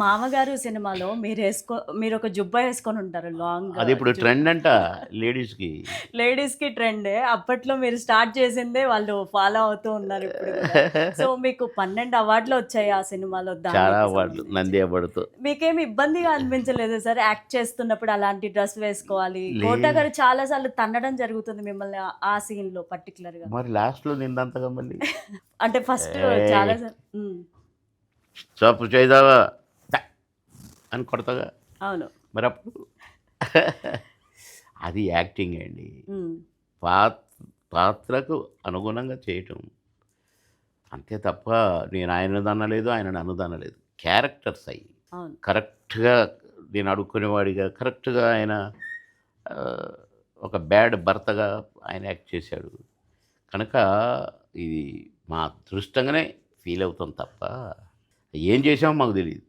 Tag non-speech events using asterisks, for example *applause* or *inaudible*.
మామగారు సినిమాలో మీరు వేసుకో మీరు ఒక జుబ్బా వేసుకొని ఉంటారు లాంగ్ అది ఇప్పుడు ట్రెండ్ అంట లేడీస్కి. లేడీస్కి ట్రెండ్ అప్పట్లో మీరు స్టార్ట్ చేసిందే వాళ్ళు ఫాలో అవుతూ ఉన్నారు ఇప్పుడు సో మీకు పన్నెండు అవార్డులు వచ్చాయి ఆ సినిమాలో చాలా అవార్డులు. నంది అవార్డుతో. మీకేమి ఇబ్బందిగా అనిపించలేదు సార్? యాక్ట్ చేస్తున్నప్పుడు అలాంటి డ్రెస్ వేసుకోవాలి. కోట గారు చాలా సార్లు తన్నడం జరుగుతుంది మిమ్మల్ని ఆ- సీన్లో పర్టికులర్గా మరి లాస్ట్లో నిందంతగా మళ్ళీ? *laughs* అంటే ఫస్ట్. చాలా సార్ చాపు చేద్దావా అని కొడతాగా అవును. మరి అప్పుడు *laughs* అది యాక్టింగ్ అండి. పాత్రకు అనుగుణంగా చేయటం. అంతే తప్ప నేను ఆయన అనలేదు ఆయన నన్ను అనలేదు. క్యారెక్టర్స్ అయ్యి కరెక్ట్గా నేను అడుక్కునేవాడిగా కరెక్ట్గా ఆయన ఒక బ్యాడ్ భర్తగా ఆయన యాక్ట్ చేశాడు. కనుక ఇది మా అదృష్టంగానే ఫీల్ అవుతాం తప్ప ఏం చేసామో మాకు తెలియదు